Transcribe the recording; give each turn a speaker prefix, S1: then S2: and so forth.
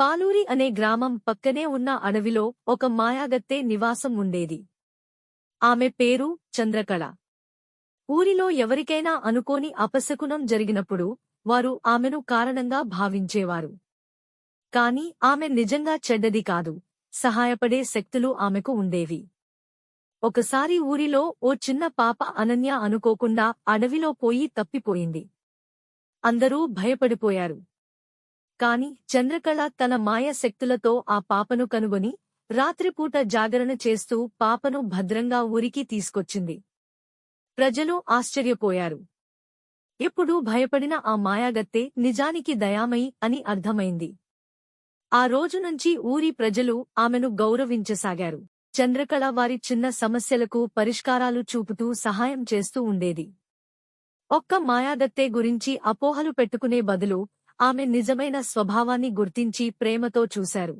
S1: పాలూరి అనే గ్రామం పక్కనే ఉన్న అడవిలో ఒక మాయాగత్తె నివాసం ఉండేది. ఆమె పేరు చంద్రకళ. ఊరిలో ఎవరికైనా అనుకోని అపశకునం జరిగినప్పుడు వారు ఆమెను కారణంగా భావించేవారు. కాని ఆమె నిజంగా చెడ్డది కాదు. సహాయపడే శక్తులు ఆమెకు ఉండేవి. ఒకసారి ఊరిలో ఓ చిన్న పాప అనన్య అనుకోకుండా అడవిలో పోయి తప్పిపోయింది. అందరూ భయపడిపోయారు. కాని చంద్రకళ తన మాయశక్తులతో ఆ పాపను కనుగొని రాత్రిపూట జాగరణ చేస్తూ పాపను భద్రంగా ఊరికి తీసుకొచ్చింది. ప్రజలు ఆశ్చర్యపోయారు. ఎప్పుడూ భయపడిన ఆ మాయాగత్తె నిజానికి దయామయి అని అర్థమైంది. ఆ రోజు నుంచి ఊరి ప్రజలు ఆమెను గౌరవించసాగారు. చంద్రకళ వారి చిన్న సమస్యలకు పరిష్కారాలు చూపుతూ సహాయం చేస్తూ ఉండేది. ఒక్క మాయాదత్తే గురించి అపోహలు పెట్టుకునే బదులు ఆమె నిజమైన స్వభావాన్ని గుర్తించి ప్రేమతో చూశారు.